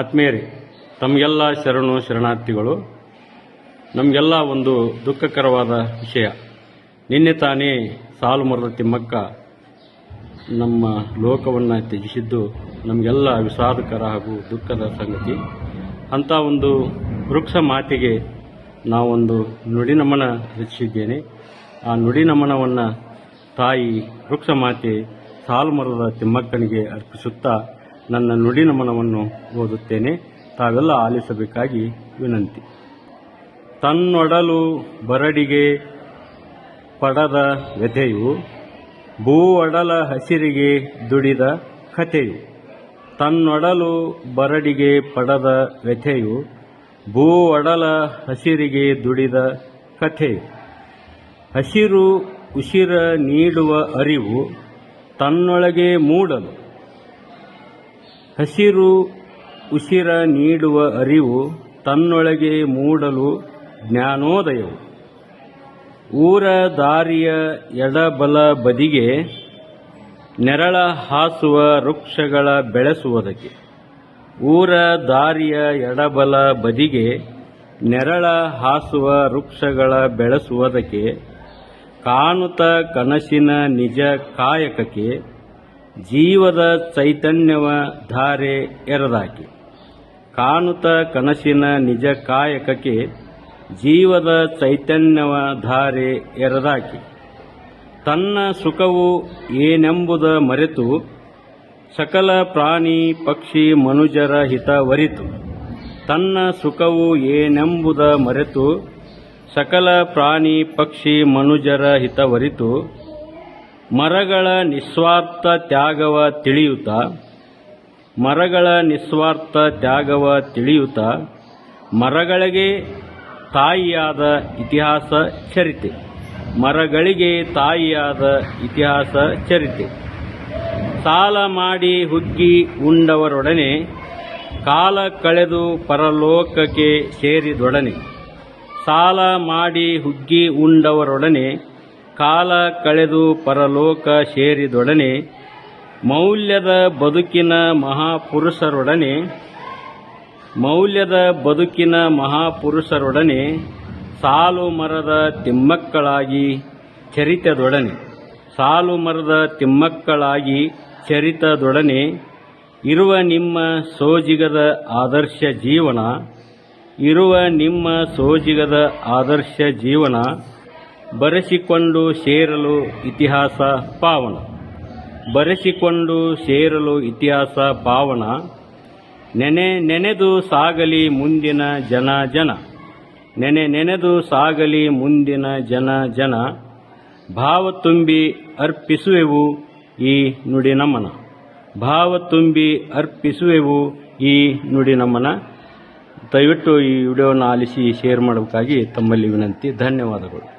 ಆತ್ಮೀಯರೇ, ತಮಗೆಲ್ಲ ಶರಣು ಶರಣಾರ್ಥಿಗಳು, ನಮಗೆಲ್ಲ ಒಂದು ದುಃಖಕರವಾದ ವಿಷಯ. ನಿನ್ನೆ ತಾನೇ ಸಾಲು ಮರದ ತಿಮ್ಮಕ್ಕ ನಮ್ಮ ಲೋಕವನ್ನು ತ್ಯಜಿಸಿದ್ದು ನಮಗೆಲ್ಲ ವಿಷಾದಕರ ಹಾಗೂ ದುಃಖದ ಸಂಗತಿ. ಅಂಥ ಒಂದು ವೃಕ್ಷ ಮಾತೆಗೆ ನಾವೊಂದು ನುಡಿ ನಮನ ರಚಿಸಿದ್ದೇನೆ. ಆ ನುಡಿ ನಮನವನ್ನು ತಾಯಿ ವೃಕ್ಷ ಮಾತೆ ಸಾಲು ಮರದ ತಿಮ್ಮಕ್ಕನಿಗೆ ಅರ್ಪಿಸುತ್ತಾ ನನ್ನ ನುಡಿ ನಮನವನ್ನು ಓದುತ್ತೇನೆ. ತಾವೆಲ್ಲ ಆಲಿಸಬೇಕಾಗಿ ವಿನಂತಿ. ತನ್ನೊಡಲು ಬರಡಿಗೆ ಪಡದ ವ್ಯಥೆಯು ಭೂ ಒಡಲ ಹಸಿರಿಗೆ ದುಡಿದ ಕಥೆಯು, ತನ್ನೊಡಲು ಬರಡಿಗೆ ಪಡದ ವ್ಯಥೆಯು ಭೂ ಒಡಲ ಹಸಿರಿಗೆ ದುಡಿದ ಕಥೆ. ಹಸಿರು ಉಸಿರ ನೀಡುವ ಅರಿವು ತನ್ನೊಳಗೆ ಮೂಡಲು. ಹಸಿರು ಉಸಿರ ನೀಡುವ ಅರಿವು ತನ್ನೊಳಗೆ ಮೂಡಲು ಜ್ಞಾನೋದಯವು. ಊರ ದಾರಿಯ ಎಡಬಲ ಬದಿಗೆ ನೆರಳ ಹಾಸುವ ವೃಕ್ಷಗಳ ಬೆಳೆಸುವುದಕ್ಕೆ. ಊರ ದಾರಿಯ ಎಡಬಲ ಬದಿಗೆ ನೆರಳ ಹಾಸುವ ವೃಕ್ಷಗಳ ಬೆಳೆಸುವುದಕ್ಕೆ ಕಾಣುತ ಕನಸಿನ ನಿಜ ಕಾಯಕಕ್ಕೆ, ಜೀವದ ಚೈತನ್ಯವ ಧಾರೆ ಎರೆದಾಕಿ. ಕಾಣುತ ಕನಸಿನ ನಿಜ ಕಾಯಕಕ್ಕೆ, ಜೀವದ ಚೈತನ್ಯವ ಧಾರೆ ಎರೆದಾಕಿ. ತನ್ನ ಸುಖವು ಏನೆಂಬುದ ಮರೆತು ಸಕಲ ಪ್ರಾಣಿ ಪಕ್ಷಿ ಮನುಜರ ಹಿತವರಿತು ತನ್ನ ಸುಖವು ಏನೆಂಬುದ ಮರೆತು, ಸಕಲ ಪ್ರಾಣಿ ಪಕ್ಷಿ ಮನುಜರ ಹಿತವರಿತು ಮರಗಳ ನಿಸ್ವಾರ್ಥ ತ್ಯಾಗವ ತಿಳಿಯುತ್ತ ಮರಗಳ ನಿಸ್ವಾರ್ಥ ತ್ಯಾಗವ ತಿಳಿಯುತ್ತ ಮರಗಳಿಗೆ ತಾಯಿಯಾದ ಇತಿಹಾಸ ಚರಿತೆ. ಮರಗಳಿಗೆ ತಾಯಿಯಾದ ಇತಿಹಾಸ ಚರಿತೆ. ಸಾಲ ಮಾಡಿ ಹುಗ್ಗಿ ಉಂಡವರೊಡನೆ ಕಾಲ ಕಳೆದು ಪರಲೋಕಕ್ಕೆ ಸೇರಿದೊಡನೆ. ಸಾಲ ಮಾಡಿ ಹುಗ್ಗಿ ಉಂಡವರೊಡನೆ ಕಾಲ ಕಳೆದು ಪರಲೋಕ ಸೇರಿದೊಡನೆ. ಮೌಲ್ಯದ ಬದುಕಿನ ಮಹಾಪುರುಷರೊಡನೆ, ಮೌಲ್ಯದ ಬದುಕಿನ ಮಹಾಪುರುಷರೊಡನೆ ಸಾಲು ಮರದ ತಿಮ್ಮಕ್ಕಳಾಗಿ ಚರಿತದೊಡನೆ. ಸಾಲು ಮರದ ತಿಮ್ಮಕ್ಕಳಾಗಿ ಚರಿತದೊಡನೆ ಇರುವ ನಿಮ್ಮ ಸೋಜಿಗದ ಆದರ್ಶ ಜೀವನ, ಇರುವ ನಿಮ್ಮ ಸೋಜಿಗದ ಆದರ್ಶ ಜೀವನ, ಬರೆಸಿಕೊಂಡು ಸೇರಲು ಇತಿಹಾಸ ಪಾವನ. ಬರೆಸಿಕೊಂಡು ಸೇರಲು ಇತಿಹಾಸ ಪಾವನ. ನೆನೆ ನೆನೆದು ಸಾಗಲಿ ಮುಂದಿನ ಜನ ಜನ. ನೆನೆ ನೆನೆದು ಸಾಗಲಿ ಮುಂದಿನ ಜನ ಜನ. ಭಾವ ತುಂಬಿ ಅರ್ಪಿಸುವೆವು ಈ ನುಡಿ ನಮನ. ಭಾವ ತುಂಬಿ ಅರ್ಪಿಸುವೆವು ಈ ನುಡಿ ನಮನ. ದಯವಿಟ್ಟು ಈ ವಿಡಿಯೋನ ಆಲಿಸಿ ಶೇರ್ ಮಾಡಬೇಕಾಗಿ ತಮ್ಮಲ್ಲಿ ವಿನಂತಿ. ಧನ್ಯವಾದಗಳು.